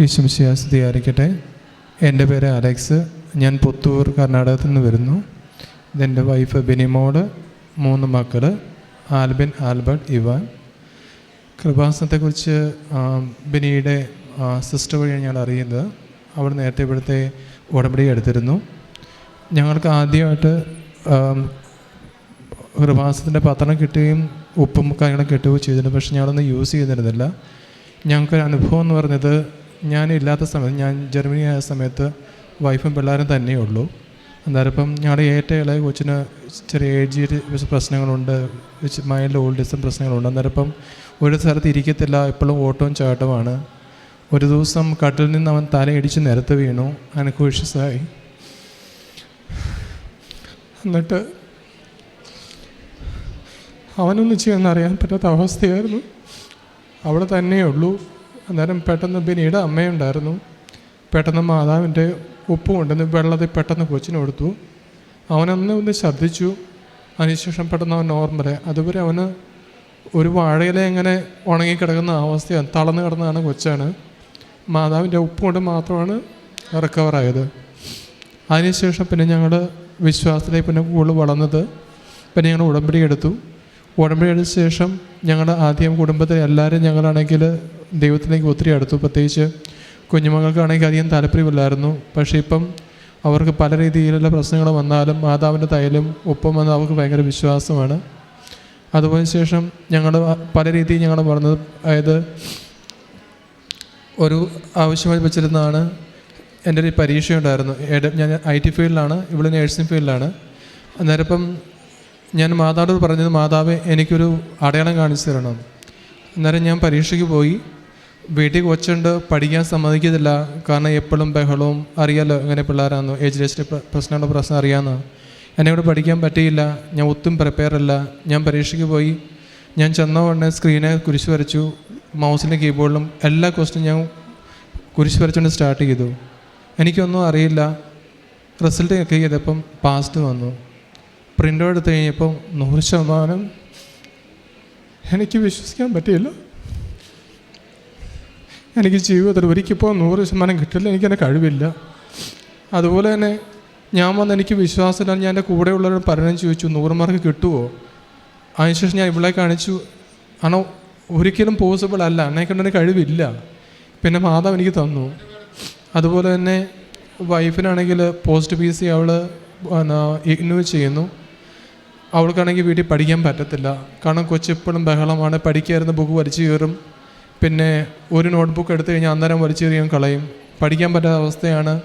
ഈശംശിയാസ്തി ആയിരിക്കട്ടെ എന്റെ പേര് അലക്സ്. ഞാൻ പുത്തൂർ കർണാടകത്തിൽ നിന്ന് വരുന്നു. ഇതെന്റെ വൈഫ് ബിനിമോൾ മൂന്ന് മക്കൾ ആൽബിൻ ആൽബർട്ട് ഇവാൻ. കൃപാസനത്തെക്കുറിച്ച് ബിനിയുടെ സിസ്റ്റർ വഴിയാണ് ഞാൻ അറിയുന്നത്. അവൾ നേരത്തെ ഇവിടുത്തെ ഉടമ്പടി എടുത്തിരുന്നു. ഞങ്ങൾക്ക് ആദ്യമായിട്ട് കൃപാസനത്തിന്റെ പത്രം കിട്ടുകയും ഉപ്പും കാര്യങ്ങളും കിട്ടുകയും ചെയ്തിട്ടുണ്ട് പക്ഷെ ഞങ്ങളൊന്നും യൂസ് ചെയ്തിരുന്നില്ല. ഞങ്ങൾക്കൊരു അനുഭവം എന്ന് പറഞ്ഞത് ഞാൻ ഇല്ലാത്ത സമയത്ത് ഞാൻ ജർമ്മനി ആയ സമയത്ത് വൈഫും പിള്ളേരും തന്നെയേ ഉള്ളൂ അന്നേരം ഇപ്പം ഞങ്ങളുടെ ഏറ്റവും ഇളയ കൊച്ചിന് ചെറിയ ഏജ് പ്രശ്നങ്ങളുണ്ട്. മൈൽഡ് ഓൾഡിസം പ്രശ്നങ്ങളുണ്ട്. അന്നേരം ഇപ്പം ഒരു സ്ഥലത്ത് ഇരിക്കത്തില്ല. എപ്പോഴും ഓട്ടവും ചാട്ടവുമാണ് ഒരു ദിവസം കട്ടിൽ നിന്ന് അവൻ തലയിടിച്ച് നിരത്ത് വീണു. അനക്കോഷ്യസായി എന്നിട്ട് അവനൊന്നും ചെയ്യാൻ അറിയാൻ പറ്റാത്ത അവസ്ഥയായിരുന്നു. അവിടെ തന്നെയേ ഉള്ളൂ അന്നേരം പെട്ടെന്ന് ബിനിയുടെ അമ്മയുണ്ടായിരുന്നു. പെട്ടെന്ന് മാതാവിന്റെ ഉപ്പും ഉണ്ടെന്ന് വെള്ളത്തിൽ പെട്ടെന്ന് കൊച്ചിന് കൊടുത്തു. അവനന്ന് ഒന്ന് ശ്രദ്ധിച്ചു അതിനുശേഷം പെട്ടെന്ന് അവൻ നോർമലായി അതുവരെ അവന് ഒരു വാഴയില എങ്ങനെ ഉണങ്ങിക്കിടക്കുന്ന അവസ്ഥയാണ് തളർന്നു കിടന്നതാണ് കൊച്ചാണ്. മാതാവിന്റെ ഉപ്പ് കൊണ്ട് മാത്രമാണ് റിക്കവറായത് അതിനുശേഷം പിന്നെ ഞങ്ങൾ വിശ്വാസത്തിലേക്ക് പിന്നെ കൂടുതൽ വളർന്നത്. പിന്നെ ഞങ്ങൾ ഉടമ്പടി എടുത്തു. ഉടമ്പടി എടുത്ത ശേഷം ഞങ്ങളുടെ ആദ്യം കുടുംബത്തിലെ എല്ലാവരും ഞങ്ങളാണെങ്കിൽ ദൈവത്തിലേക്ക് ഒത്തിരി അടുത്തു. പ്രത്യേകിച്ച് കുഞ്ഞുമകൾക്കാണെങ്കിൽ അധികം താല്പര്യമില്ലായിരുന്നു. പക്ഷേ ഇപ്പം അവർക്ക് പല രീതിയിലുള്ള പ്രശ്നങ്ങൾ വന്നാലും മാതാവിന്റെ തൈലും ഒപ്പം വന്ന് അവർക്ക് ഭയങ്കര വിശ്വാസമാണ്. അതുപോലെ ശേഷം ഞങ്ങൾ പല രീതിയിൽ ഞങ്ങൾ പറഞ്ഞത് അതായത് ഒരു ആവശ്യമായി വെച്ചിരുന്നതാണ് എന്റെ ഒരു പരീക്ഷയുണ്ടായിരുന്നു ഞാൻ ഐ ടി ഫീൽഡിലാണ് ഇവിടെ നേഴ്സിംഗ് ഫീൽഡിലാണ്. അന്നേരം ഇപ്പം ഞാൻ മാതാവിനോട് പറഞ്ഞത് മാതാവ് എനിക്കൊരു അടയാളം കാണിച്ചു തരണം. അന്നേരം ഞാൻ പരീക്ഷയ്ക്ക് പോയി. വീട്ടിൽ കൊച്ചുണ്ട് പഠിക്കാൻ സമ്മതിക്കത്തില്ല. കാരണം എപ്പോഴും ബഹളവും അറിയാലോ എങ്ങനെ പിള്ളേരാണെന്നോ ഏജ് ലിസ്റ്റ് പ്രശ്നമുള്ള പ്രശ്നം അറിയാമെന്നോ എന്നെ ഇവിടെ പഠിക്കാൻ പറ്റിയില്ല. ഞാൻ ഒത്തും പ്രിപ്പയർ അല്ല. ഞാൻ പരീക്ഷയ്ക്ക് പോയി. ഞാൻ ചെന്ന ഉടനെ സ്ക്രീനെ കുരിശ് വരച്ചു. മൗസിലും കീബോർഡിലും എല്ലാ ക്വസ്റ്റും ഞാൻ കുരിശ് വരച്ചുകൊണ്ട് സ്റ്റാർട്ട് ചെയ്തു. എനിക്കൊന്നും അറിയില്ല. റിസൾട്ട് ഒക്കെ ചെയ്തപ്പം പാസ്റ്റ് വന്നു. പ്രിന്റ് എടുത്ത് കഴിഞ്ഞപ്പം നൂറ് ശതമാനം എനിക്ക് വിശ്വസിക്കാൻ പറ്റിയില്ല. എനിക്ക് ജീവിതത്തിൽ ഒരിക്കപ്പോൾ നൂറ് ശതമാനം കിട്ടില്ല എനിക്ക് എന്റെ കഴിവില്ല. അതുപോലെ തന്നെ ഞാൻ വന്ന് എനിക്ക് വിശ്വാസമില്ല ഞാൻ എന്റെ കൂടെയുള്ളവരോട് പഠനം ചോദിച്ചു നൂറ് മാർക്ക് കിട്ടുമോ അതിനുശേഷം ഞാൻ ഇവിടെ കാണിച്ചു. ആണോ? ഒരിക്കലും പോസിബിൾ അല്ല. എന്നെ കൊണ്ട് കഴിവില്ല. പിന്നെ മാതാവ് എനിക്ക് തന്നു. അതുപോലെ തന്നെ വൈഫിനാണെങ്കിൽ പോസ്റ്റ് പി സി അവൾ ഇഗ്നോർ ചെയ്യുന്നു. അവൾക്കാണെങ്കിൽ വീട്ടിൽ പഠിക്കാൻ പറ്റത്തില്ല. കാരണം കൊച്ചെപ്പോഴും ബഹളമാണ്. പഠിക്കായിരുന്ന ബുക്ക് വലിച്ചു കയറും. പിന്നെ ഒരു നോട്ട്ബുക്ക് എടുത്തു കഴിഞ്ഞാൽ അന്നേരം വലിച്ചെറിയാൻ കളയും. പഠിക്കാൻ പറ്റാത്ത അവസ്ഥയാണ്.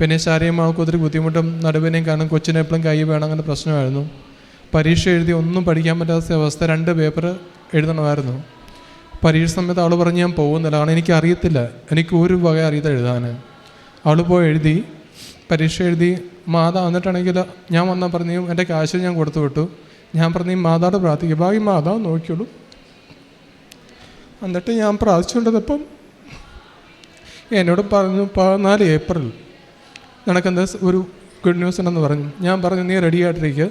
പിന്നെ ശാരീരികമാർക്ക് ഒത്തിരി ബുദ്ധിമുട്ടും നടുവിനെയും കാരണം കൊച്ചിനെ എപ്പോഴും കൈ വേണം അങ്ങനെ പ്രശ്നമായിരുന്നു. പരീക്ഷ എഴുതി ഒന്നും പഠിക്കാൻ പറ്റാത്ത അവസ്ഥ രണ്ട് പേപ്പർ എഴുതണമായിരുന്നു. പരീക്ഷ സമയത്ത് അവൾ പറഞ്ഞ് ഞാൻ പോകുന്നില്ല. കാരണം എനിക്ക് അറിയത്തില്ല. എനിക്ക് ഒരു വക അറിയത്ത എഴുതാൻ അവൾ പോയി എഴുതി പരീക്ഷ എഴുതി മാതാ വന്നിട്ടാണെങ്കിൽ ഞാൻ വന്നാൽ പറഞ്ഞു എന്റെ കാശ് ഞാൻ കൊടുത്തു വിട്ടു. ഞാൻ പറഞ്ഞു മാതാട് പ്രാർത്ഥിക്കുക ബാക്കി മാതാവ് നോക്കിയോളൂ എന്നിട്ട് ഞാൻ പ്രാർത്ഥിച്ചുകൊണ്ടിരുന്നപ്പം എന്നോട് പറഞ്ഞു പതിനാല് ഏപ്രിൽ നിനക്കെന്താ ഒരു ഗുഡ് ന്യൂസ് ഉണ്ടെന്ന് പറഞ്ഞു. ഞാൻ പറഞ്ഞു നീ റെഡി ആയിട്ടിരിക്കുക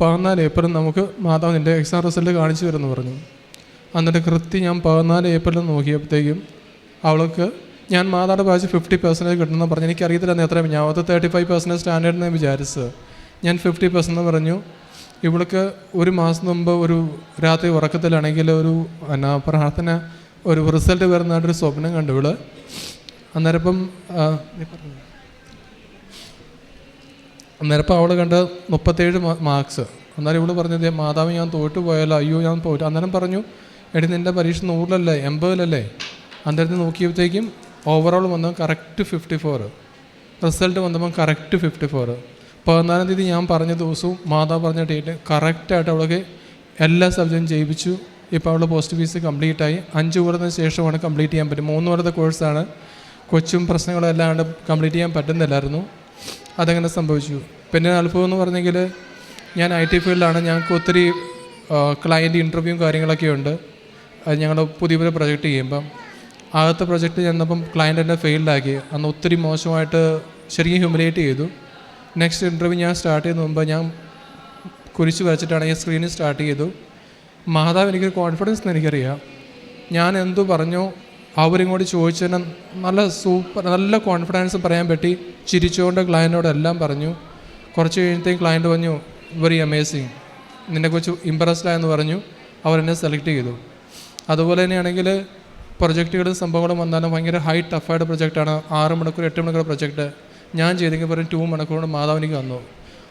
പതിനാല് ഏപ്രിൽ നമുക്ക് മാതാവ് നിന്റെ എക്സാം റിസൾട്ട് കാണിച്ചു തരുമെന്ന് പറഞ്ഞു. എന്നിട്ട് കൃത്യം ഞാൻ പതിനാല് ഏപ്രിൽ നോക്കിയപ്പോഴത്തേക്കും അവൾക്ക് ഞാൻ മാതാവിന്റെ ബാച്ച് ഫിഫ്റ്റി പെർസെന്റേജ് കിട്ടുമെന്ന് പറഞ്ഞു. എനിക്കറിയത്തില്ല എത്രയും. ഞാൻ അത് തേർട്ടി ഫൈവ് പെർസെന്റേജ് സ്റ്റാൻഡേർഡ് എന്ന് വിചാരിച്ചത്. ഞാൻ ഫിഫ്റ്റി പെർസെന്റ് പറഞ്ഞു. ഇവൾക്ക് ഒരു മാസം മുമ്പ് ഒരു രാത്രി ഉറക്കത്തിലാണെങ്കിൽ ഒരു എന്നാ പ്രാർത്ഥന ഒരു റിസൾട്ട് വരുന്നതായിട്ടൊരു സ്വപ്നം കണ്ടു ഇവൾ. അന്നേരം ഇപ്പം അന്നേരം ഇപ്പം കണ്ട മുപ്പത്തേഴ് മാർക്സ്. അന്നേരം ഇവൾ പറഞ്ഞത് മാതാവ് ഞാൻ തോറ്റു പോയാലോ അയ്യോ ഞാൻ തോറ്റു. അന്നേരം പറഞ്ഞു എടി നിന്റെ പരീക്ഷ നൂറിലല്ലേ എൺപതിലല്ലേ? അന്നേരത്തിൽ നോക്കിയപ്പോഴത്തേക്കും ഓവറോൾ വന്നപ്പോൾ കറക്റ്റ് ഫിഫ്റ്റി ഫോർ റിസൾട്ട് വന്നപ്പം കറക്റ്റ് ഫിഫ്റ്റി ഫോർ പതിനാലാം തീയതി ഞാൻ പറഞ്ഞ ദിവസവും മാതാവ് പറഞ്ഞ ഡേറ്റ് കറക്റ്റായിട്ട് അവൾക്ക് എല്ലാ സബ്ജക്റ്റും ചെയ്യിപ്പിച്ചു ഇപ്പോൾ അവൾ പോസ്റ്റ് ഫീസ് കംപ്ലീറ്റ് ആയി. അഞ്ച് കൊല്ലത്തിന് ശേഷമാണ് കംപ്ലീറ്റ് ചെയ്യാൻ പറ്റും. മൂന്ന് കൊല്ലത്തെ കോഴ്സാണ് കൊച്ചും പ്രശ്നങ്ങളും അല്ലാണ്ട് കംപ്ലീറ്റ് ചെയ്യാൻ പറ്റുന്നില്ലായിരുന്നു. അതങ്ങനെ സംഭവിച്ചു? പിന്നെ അത്ഭുതം എന്ന് പറഞ്ഞെങ്കിൽ ഞാൻ ഐ ടി ഫീൽഡിലാണ് ഞങ്ങൾക്ക് ഒത്തിരി ക്ലയന്റ് ഇന്റർവ്യൂവും കാര്യങ്ങളൊക്കെ ഉണ്ട്. അത് ഞങ്ങൾ പുതിയ പുതിയ പ്രൊജക്റ്റ് ചെയ്യുമ്പം. ആദ്യത്തെ പ്രൊജക്റ്റ് ചെന്നപ്പം ക്ലയന്റ് എന്നെ ഫെയിൽഡാക്കി അന്ന് ഒത്തിരി മോശമായിട്ട് ശരിക്കും ഹ്യൂമിലേറ്റ് ചെയ്തു. നെക്സ്റ്റ് ഇന്റർവ്യൂ ഞാൻ സ്റ്റാർട്ട് ചെയ്യുന്ന മുമ്പ് ഞാൻ കുരിശ് വരച്ചിട്ടാണ് ഈ സ്ക്രീനിൽ സ്റ്റാർട്ട് ചെയ്തു. മാതാവ് എനിക്കൊരു കോൺഫിഡൻസ് എനിക്കറിയാം. ഞാൻ എന്തു പറഞ്ഞോ അവരും കൂടി ചോദിച്ചതിന് നല്ല സൂപ്പർ നല്ല കോൺഫിഡൻസ് പറയാൻ പറ്റി. ചിരിച്ചുകൊണ്ട് ക്ലയന്റോടെല്ലാം പറഞ്ഞു. കുറച്ച് കഴിഞ്ഞത്തേക്ക് ക്ലയന്റ് പറഞ്ഞു വെരി അമേസിങ് നിന്നെക്കുറിച്ച് ഇമ്പ്രസ്ഡായെന്ന് പറഞ്ഞു. അവരെന്നെ സെലക്ട് ചെയ്തു. അതുപോലെ തന്നെയാണെങ്കിൽ പ്രൊജക്റ്റുകളും സംഭവങ്ങളും വന്നാലും ഭയങ്കര ഹൈ ടഫായിട്ട് പ്രൊജക്റ്റാണ് ആറ് മണിക്കൂർ എട്ട് മണിക്കൂർ പ്രൊജക്റ്റ് ഞാൻ ചെയ്തെങ്കിൽ പറയും ടു മണിക്കൂർ മാതാവിനിക്ക് വന്നു.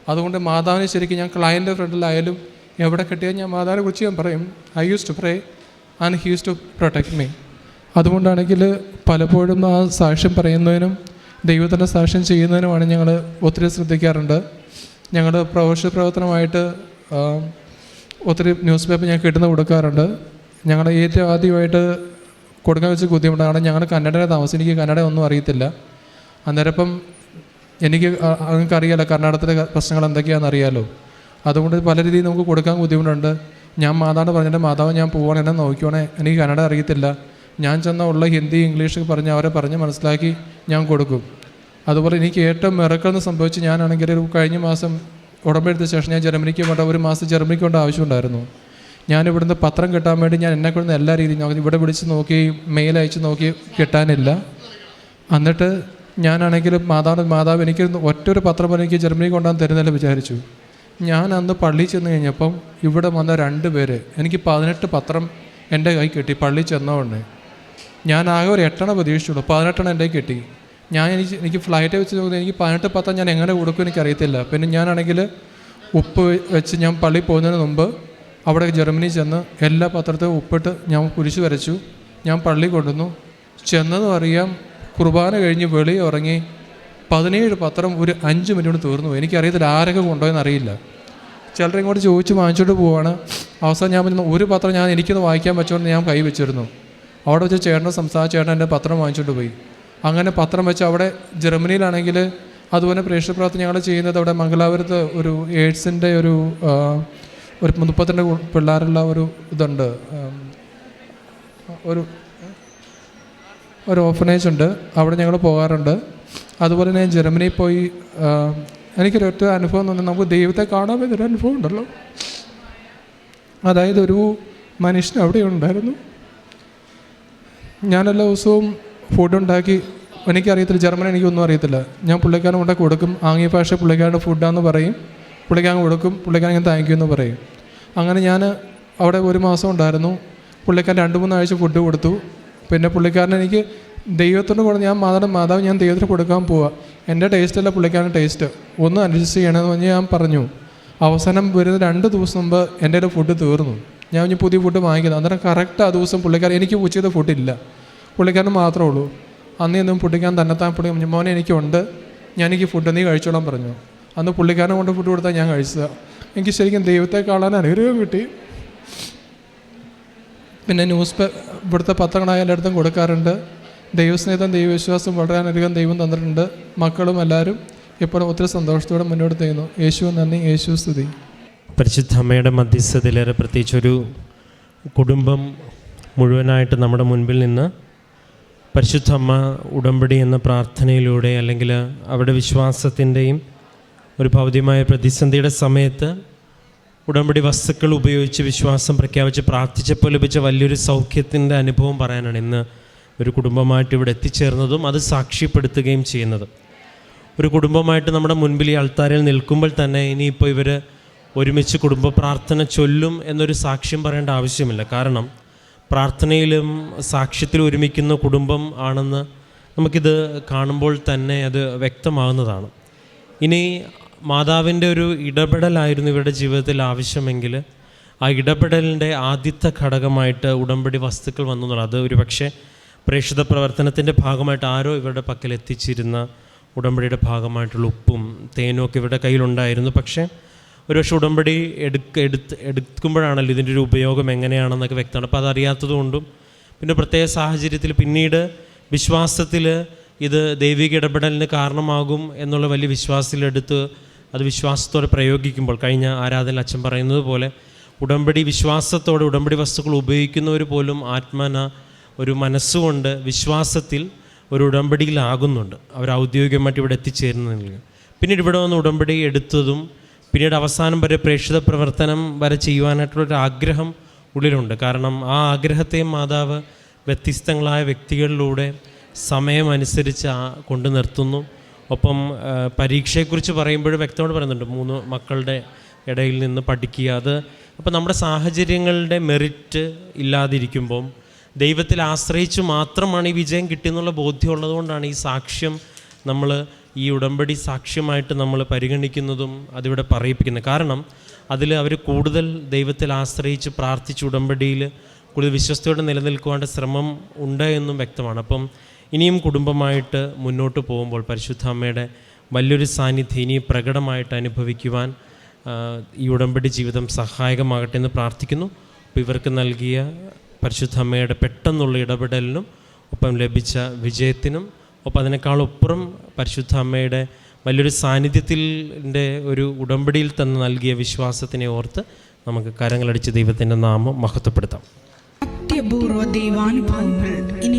അതുകൊണ്ട് മാതാവിനെ ശരിക്കും ഞാൻ ക്ലയന്റ് ഫ്രണ്ടിലായാലും എവിടെ കിട്ടിയാൽ ഞാൻ മാതാവിനെ കുറിച്ച് ഞാൻ പറയും I use to pray and he use to protect me അതുകൊണ്ടാണെങ്കിൽ പലപ്പോഴും ആ സാക്ഷ്യം പറയുന്നതിനും ദൈവത്തിന്റെ സാക്ഷ്യം ചെയ്യുന്നതിനുമാണ് ഞങ്ങൾ ഒത്തിരി ശ്രദ്ധിക്കാറുണ്ട്. ഞങ്ങൾ പ്രവേശ പ്രവർത്തനമായിട്ട് ഒത്തിരി ന്യൂസ് പേപ്പർ ഞാൻ കിട്ടുന്ന കൊടുക്കാറുണ്ട്. ഞങ്ങൾ ഏറ്റവും ആദ്യമായിട്ട് കൊടുക്കാൻ വെച്ച് ബുദ്ധിമുട്ടാണ് ഞങ്ങൾ കന്നഡയിൽ താമസം എനിക്ക് കന്നഡ ഒന്നും അറിയത്തില്ല. അന്നേരം എനിക്ക് നിങ്ങൾക്ക് അറിയാലോ കർണാടകത്തിലെ പ്രശ്നങ്ങൾ എന്തൊക്കെയാണെന്ന് അറിയാലോ. അതുകൊണ്ട് പല രീതിയിൽ നമുക്ക് കൊടുക്കാൻ ബുദ്ധിമുട്ടുണ്ട്. ഞാൻ മാതാവിനോട് പറഞ്ഞിട്ട് മാതാവ് ഞാൻ പോവാണ് എന്നെ നോക്കിയോണേ എനിക്ക് കന്നഡ അറിയത്തില്ല. ഞാൻ ചെന്ന ഉള്ള ഹിന്ദി ഇംഗ്ലീഷ് പറഞ്ഞ് അവരെ പറഞ്ഞ് മനസ്സിലാക്കി ഞാൻ കൊടുക്കും. അതുപോലെ എനിക്ക് ഏറ്റവും മിറക്കെന്ന് സംഭവിച്ച് ഞാനാണെങ്കിൽ ഒരു കഴിഞ്ഞ മാസം ഉടമ്പെടുത്ത ശേഷം ഞാൻ ജർമ്മനിക്ക് പോകേണ്ട ഒരു മാസം ജർമ്മനിക്ക് വേണ്ട ആവശ്യമുണ്ടായിരുന്നു. ഞാൻ ഇവിടുന്ന് പത്രം കിട്ടാൻ വേണ്ടി ഞാൻ എന്നെ കൊണ്ടുവന്ന് എല്ലാ രീതിയും ഇവിടെ വിളിച്ച് നോക്കി മെയിൽ അയച്ച് നോക്കി കിട്ടാനില്ല. എന്നിട്ട് ഞാനാണെങ്കിൽ മാതാവ് മാതാവ് എനിക്ക് ഒറ്റൊരു പത്രം എനിക്ക് ജർമ്മനി കൊണ്ടുവന്ന് തരുന്നില്ല വിചാരിച്ചു. ഞാൻ അന്ന് പള്ളിയിൽ ചെന്ന് കഴിഞ്ഞപ്പം ഇവിടെ വന്ന രണ്ട് പേര് എനിക്ക് പതിനെട്ട് പത്രം എന്റെ കൈ കിട്ടി പള്ളിയിൽ ചെന്നോണ്ട് ഞാൻ ആകെ ഒരു എട്ടെണ്ണം പ്രതീക്ഷിച്ചുള്ളൂ. പതിനെട്ടെണ്ണം എന്റെ കിട്ടി. ഞാൻ എനിക്ക് എനിക്ക് ഫ്ലൈറ്റ് വെച്ച് നോക്കുന്നത് എനിക്ക് പതിനെട്ട് പത്രം ഞാൻ എങ്ങനെ കൊടുക്കും എനിക്ക് അറിയത്തില്ല. പിന്നെ ഞാനാണെങ്കിൽ ഉപ്പ് വെച്ച് ഞാൻ പള്ളി പോകുന്നതിന് മുമ്പ് അവിടെ ജർമ്മനി ചെന്ന് എല്ലാ പത്രത്തിലും ഉപ്പിട്ട് ഞാൻ കുരിശ് വരച്ചു. ഞാൻ പള്ളി കൊണ്ടുവന്നു. ചെന്നതും അറിയാം കുർബാന കഴിഞ്ഞ് വെളി ഇറങ്ങി പതിനേഴ് പത്രം ഒരു അഞ്ച് മിനിറ്റ് കൊണ്ട് തീർന്നു. എനിക്കറിയത്തില്ല ആരൊക്കെ കൊണ്ടുപോയെന്ന് അറിയില്ല. ചിലരെ ഇങ്ങോട്ട് ചോദിച്ച് വാങ്ങിച്ചോട്ട് പോവാണ്. അവസാനം ഞാൻ പറഞ്ഞു ഒരു പത്രം ഞാൻ എനിക്കൊന്ന് വായിക്കാൻ പറ്റുമെന്ന് ഞാൻ കൈ വെച്ചിരുന്നു. അവിടെ വെച്ച് ചേട്ടനെ സംസാരിച്ച ചേട്ടൻ എന്റെ പത്രം വാങ്ങിച്ചോണ്ട് പോയി. അങ്ങനെ പത്രം വെച്ച് അവിടെ ജർമ്മനിയിലാണെങ്കിൽ അതുപോലെ പ്രേക്ഷക പ്രവർത്തനം ഞങ്ങൾ ചെയ്യുന്നത് അവിടെ മംഗലാപുരത്ത് ഒരു എയ്ഡ്സിന്റെ ഒരു ഒരു മുപ്പത്തിരണ്ട് പിള്ളേരുള്ള ഒരു ഇതുണ്ട് ഒരു ഒരു ഓഫനേജ് ഉണ്ട്. അവിടെ ഞങ്ങൾ പോകാറുണ്ട്. അതുപോലെ ഞാൻ ജർമ്മനിയിൽ പോയി എനിക്കൊരു എനിക്കൊരൊറ്റ അനുഭവം എന്ന് പറഞ്ഞാൽ നമുക്ക് ദൈവത്തെ കാണാൻ പറ്റുന്നൊരു അനുഭവം ഉണ്ടല്ലോ. അതായത് ഒരു മനുഷ്യൻ അവിടെ ഉണ്ടായിരുന്നു. ഞാൻ എല്ലാ ദിവസവും ഫുഡ് ഉണ്ടാക്കി. എനിക്കറിയത്തില്ല ജർമ്മൻ എനിക്കൊന്നും അറിയത്തില്ല. ഞാൻ പുള്ളിക്കാരൻ കൊണ്ട് കൊടുക്കും. ആംഗ്യ ഭാഷ പുള്ളിക്കാരുടെ ഫുഡാന്ന് പറയും. പുള്ളിക്കാരൻ കൊടുക്കും. പുള്ളിക്കാരൻ ഞാൻ താങ്ക് യു എന്ന് പറയും. അങ്ങനെ ഞാൻ അവിടെ ഒരു മാസം ഉണ്ടായിരുന്നു. പുള്ളിക്കാരൻ രണ്ട് മൂന്നാഴ്ച ഫുഡ് കൊടുത്തു. പിന്നെ പുള്ളിക്കാരൻ എനിക്ക് ദൈവത്തോട് കൂടെ ഞാൻ മാതാവ് മാതാവ് ഞാൻ ദൈവത്തിന് കൊടുക്കാൻ പോവാം. എന്റെ ടേസ്റ്റ് അല്ല പുള്ളിക്കാരന്റെ ടേസ്റ്റ് ഒന്ന് അഡ്ജസ്റ്റ് ചെയ്യണമെന്ന് പറഞ്ഞ് ഞാൻ പറഞ്ഞു. അവസാനം വരുന്ന രണ്ട് ദിവസം മുമ്പ് എന്റെ കയ്യിൽ ഫുഡ് തീർന്നു. ഞാൻ ഇനി പുതിയ ഫുഡ് വാങ്ങിക്കുന്നത് അന്നേരം കറക്റ്റ് ആ ദിവസം പുള്ളിക്കാരൻ എനിക്ക് ഉച്ചയ്ക്ക് ഫുഡില്ല പുള്ളിക്കാരൻ മാത്രമേ ഉള്ളൂ. അന്ന് എന്നും പുള്ളിക്കാരൻ തന്നെത്താൻ പുള്ളി മോനെ എനിക്കുണ്ട്. ഞാൻ എനിക്ക് ഫുഡ് നീ കഴിച്ചോളാൻ പറഞ്ഞു. അന്ന് പുള്ളിക്കാരനെ കൊണ്ട് ഫുഡ് കൊടുത്താൽ ഞാൻ കഴിച്ചത്. എനിക്ക് ശരിക്കും ദൈവത്തെ കാണാൻ അനുഗ്രഹം കിട്ടി. പിന്നെ ന്യൂസ് ഇവിടുത്തെ പത്രങ്ങളായ എല്ലായിടത്തും കൊടുക്കാറുണ്ട്. ദൈവസ്നേഹം ദൈവവിശ്വാസം വളരാനധികം ദൈവം തന്നിട്ടുണ്ട്. മക്കളും എല്ലാവരും ഇപ്പോൾ ഒത്തിരി സന്തോഷത്തോടെ മുന്നോട്ട് ചെയ്യുന്നു യേശു നന്ദി യേശു സ്തുതി. പരിശുദ്ധ അമ്മയുടെ മധ്യസ്ഥതയിലേറെ പ്രത്യേകിച്ചൊരു കുടുംബം മുഴുവനായിട്ട് നമ്മുടെ മുൻപിൽ നിന്ന് പരിശുദ്ധ അമ്മ ഉടമ്പടി എന്ന പ്രാർത്ഥനയിലൂടെ അല്ലെങ്കിൽ അവരുടെ വിശ്വാസത്തിന്റെയും ഒരു ഭൗതികമായ പ്രതിസന്ധിയുടെ സമയത്ത് ഉടമ്പടി വസ്തുക്കൾ ഉപയോഗിച്ച് വിശ്വാസം പ്രഖ്യാപിച്ച് പ്രാർത്ഥിച്ചപ്പോൾ ലഭിച്ച വലിയൊരു സൗഖ്യത്തിന്റെ അനുഭവം പറയാനാണ് ഇന്ന് ഒരു കുടുംബമായിട്ട് ഇവിടെ എത്തിച്ചേർന്നതും അത് സാക്ഷ്യപ്പെടുത്തുകയും ചെയ്യുന്നത്. ഒരു കുടുംബമായിട്ട് നമ്മുടെ മുൻപിൽ ഈ അൾത്താരിൽ നിൽക്കുമ്പോൾ തന്നെ ഇനിയിപ്പോൾ ഇവർ ഒരുമിച്ച് കുടുംബ പ്രാർത്ഥന ചൊല്ലും എന്നൊരു സാക്ഷ്യം പറയേണ്ട ആവശ്യമില്ല. കാരണം പ്രാർത്ഥനയിലും സാക്ഷ്യത്തിലും ഒരുമിക്കുന്ന കുടുംബം ആണെന്ന് നമുക്കിത് കാണുമ്പോൾ തന്നെ അത് വ്യക്തമാകുന്നതാണ്. ഇനി മാതാവിന്റെ ഒരു ഇടപെടലായിരുന്നു ഇവരുടെ ജീവിതത്തിൽ ആവശ്യമെങ്കിൽ. ആ ഇടപെടലിന്റെ ആദ്യത്തെ ഘടകമായിട്ട് ഉടമ്പടി വസ്തുക്കൾ വന്നു അത് ഒരു പക്ഷേ പ്രേക്ഷിത പ്രവർത്തനത്തിന്റെ ഭാഗമായിട്ട് ആരോ ഇവരുടെ പക്കൽ എത്തിച്ചിരുന്ന ഉടമ്പടിയുടെ ഭാഗമായിട്ടുള്ള ഉപ്പും തേനും ഒക്കെ ഇവരുടെ കയ്യിലുണ്ടായിരുന്നു. പക്ഷേ ഒരുപക്ഷെ ഉടമ്പടി എടുക്ക എടുത്ത് എടുക്കുമ്പോഴാണല്ലോ ഇതിന്റെ ഒരു ഉപയോഗം എങ്ങനെയാണെന്നൊക്കെ വ്യക്തമാണ്. അപ്പോൾ അതറിയാത്തതുകൊണ്ടും പിന്നെ പ്രത്യേക സാഹചര്യത്തിൽ പിന്നീട് വിശ്വാസത്തിൽ ഇത് ദൈവിക ഇടപെടലിന് കാരണമാകും എന്നുള്ള വലിയ വിശ്വാസത്തിലെടുത്ത് അത് വിശ്വാസത്തോടെ പ്രയോഗിക്കുമ്പോൾ കഴിഞ്ഞ ആരാധന അച്ഛൻ പറയുന്നത് പോലെ ഉടമ്പടി വിശ്വാസത്തോടെ ഉടമ്പടി വസ്തുക്കൾ ഉപയോഗിക്കുന്നവർ പോലും ആത്മന ഒരു മനസ്സുകൊണ്ട് വിശ്വാസത്തിൽ ഒരു ഉടമ്പടിയിലാകുന്നുണ്ട്. അവർ ഔദ്യോഗികമായിട്ട് ഇവിടെ എത്തിച്ചേരുന്നില്ല പിന്നീട് ഇവിടെ വന്ന് ഉടമ്പടി എടുത്തതും പിന്നീട് അവസാനം വരെ പ്രേക്ഷിത പ്രവർത്തനം വരെ ചെയ്യുവാനായിട്ടുള്ളൊരു ആഗ്രഹം ഉള്ളിലുണ്ട്. കാരണം ആ ആഗ്രഹത്തെയും മാതാവ് വ്യത്യസ്തങ്ങളായ വ്യക്തികളിലൂടെ സമയമനുസരിച്ച് കൊണ്ടു നിർത്തുന്നു. ഒപ്പം പരീക്ഷയെക്കുറിച്ച് പറയുമ്പോൾ വ്യക്തമായിട്ട് പറയുന്നുണ്ട് മൂന്ന് മക്കളുടെ ഇടയിൽ നിന്ന് പഠിക്കുക. അത് അപ്പോൾ നമ്മുടെ സാഹചര്യങ്ങളുടെ മെറിറ്റ് ഇല്ലാതിരിക്കുമ്പം ദൈവത്തിൽ ആശ്രയിച്ച് മാത്രമാണ് ഈ വിജയം കിട്ടിയെന്നുള്ള ബോധ്യമുള്ളതുകൊണ്ടാണ് ഈ സാക്ഷ്യം നമ്മൾ ഈ ഉടമ്പടി സാക്ഷ്യമായിട്ട് നമ്മൾ പരിഗണിക്കുന്നതും അതിവിടെ പറയിപ്പിക്കുന്നത്. കാരണം അതിൽ അവർ കൂടുതൽ ദൈവത്തിൽ ആശ്രയിച്ച് പ്രാർത്ഥിച്ച് ഉടമ്പടിയിൽ കൂടുതൽ വിശ്വസ്തയോടെ നിലനിൽക്കുവാന്റെ ശ്രമം ഉണ്ട് എന്നും വ്യക്തമാണ്. അപ്പം ഇനിയും കുടുംബമായിട്ട് മുന്നോട്ട് പോകുമ്പോൾ പരിശുദ്ധ അമ്മയുടെ വലിയൊരു സാന്നിധ്യം ഇനി പ്രകടമായിട്ട് അനുഭവിക്കുവാൻ ഈ ഉടമ്പടി ജീവിതം സഹായകമാകട്ടെ എന്ന് പ്രാർത്ഥിക്കുന്നു. അപ്പോൾ ഇവർക്ക് നൽകിയ പരിശുദ്ധ അമ്മയുടെ പെട്ടെന്നുള്ള ഇടപെടലിനും ഒപ്പം ലഭിച്ച വിജയത്തിനും ഒപ്പം അതിനേക്കാളൊപ്പുറം പരിശുദ്ധ അമ്മയുടെ വലിയൊരു സാന്നിധ്യത്തിന്റെ ഒരു ഉടമ്പടിയിൽ തന്നെ നൽകിയ വിശ്വാസത്തിനെ ഓർത്ത് നമുക്ക് കരങ്ങളടിച്ച് ദൈവത്തിന്റെ നാമം മഹത്വപ്പെടുത്താം. ഇനി